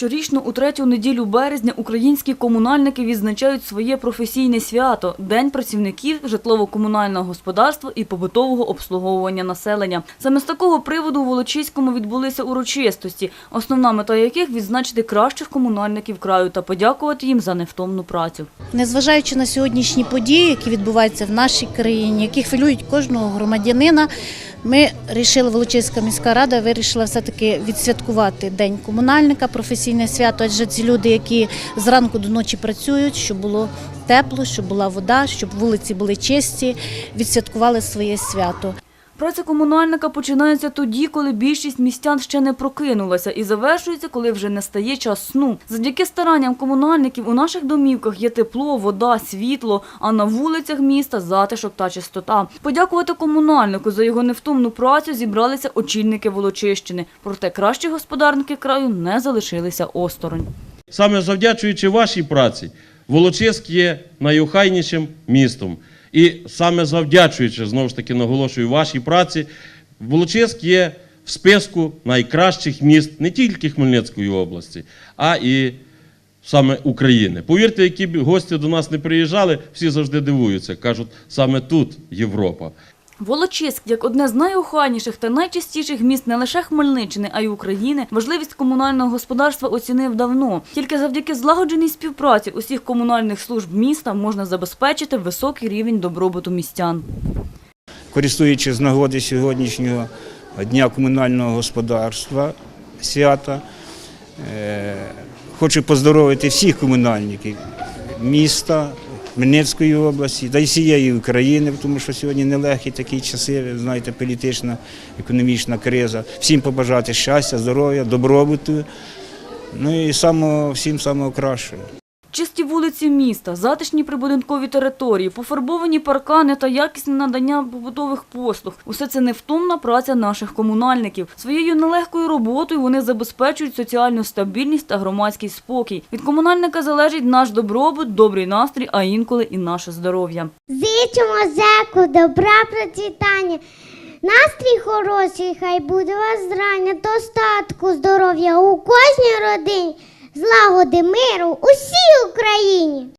Щорічно у третю неділю березня українські комунальники відзначають своє професійне свято – День працівників житлово-комунального господарства і побутового обслуговування населення. Саме з такого приводу у Волочиському відбулися урочистості, основна мета яких – відзначити кращих комунальників краю та подякувати їм за невтомну працю. Незважаючи на сьогоднішні події, які відбуваються в нашій країні, які хвилюють кожного громадянина, ми вирішили, Волочиська міська рада вирішила все-таки відсвяткувати День комунальника, професійне свято, адже ці люди, які зранку до ночі працюють, щоб було тепло, щоб була вода, щоб вулиці були чисті, відсвяткували своє свято. Праця комунальника починається тоді, коли більшість містян ще не прокинулася і завершується, коли вже не стає час сну. Завдяки старанням комунальників у наших домівках є тепло, вода, світло, а на вулицях міста затишок та чистота. Подякувати комунальнику за його невтомну працю зібралися очільники Волочищини. Проте кращі господарники краю не залишилися осторонь. Саме завдячуючи вашій праці, Волочиськ є найохайнішим містом. І саме завдячуючи, знову ж таки наголошую, вашій праці, Волочиськ є в списку найкращих міст не тільки Хмельницької області, а і саме України. Повірте, які б гості до нас не приїжджали, всі завжди дивуються. Кажуть, саме тут Європа. Волочиськ, як одне з найохайніших та найчистіших міст не лише Хмельниччини, а й України, важливість комунального господарства оцінив давно. Тільки завдяки злагодженій співпраці усіх комунальних служб міста можна забезпечити високий рівень добробуту містян. користуючись з нагоди сьогоднішнього дня комунального господарства свята, е, хочу поздоровити всіх комунальників міста, Хмельницької області та й всієї України, тому що сьогодні нелегкі такі часи, ви знаєте, політична, економічна криза. Всім побажати щастя, здоров'я, добробуту. Ну і самого, всім самого кращого. Чисті вулиці міста, затишні прибудинкові території, пофарбовані паркани та якісне надання побутових послуг – усе це невтомна праця наших комунальників. Своєю нелегкою роботою вони забезпечують соціальну стабільність та громадський спокій. Від комунальника залежить наш добробут, добрий настрій, а інколи і наше здоров'я. Зичимо зеку, добра процвітання. Настрій хороший, хай буде вас зрання, достатку, здоров'я у кожній родині, злагоди миру усій Україні.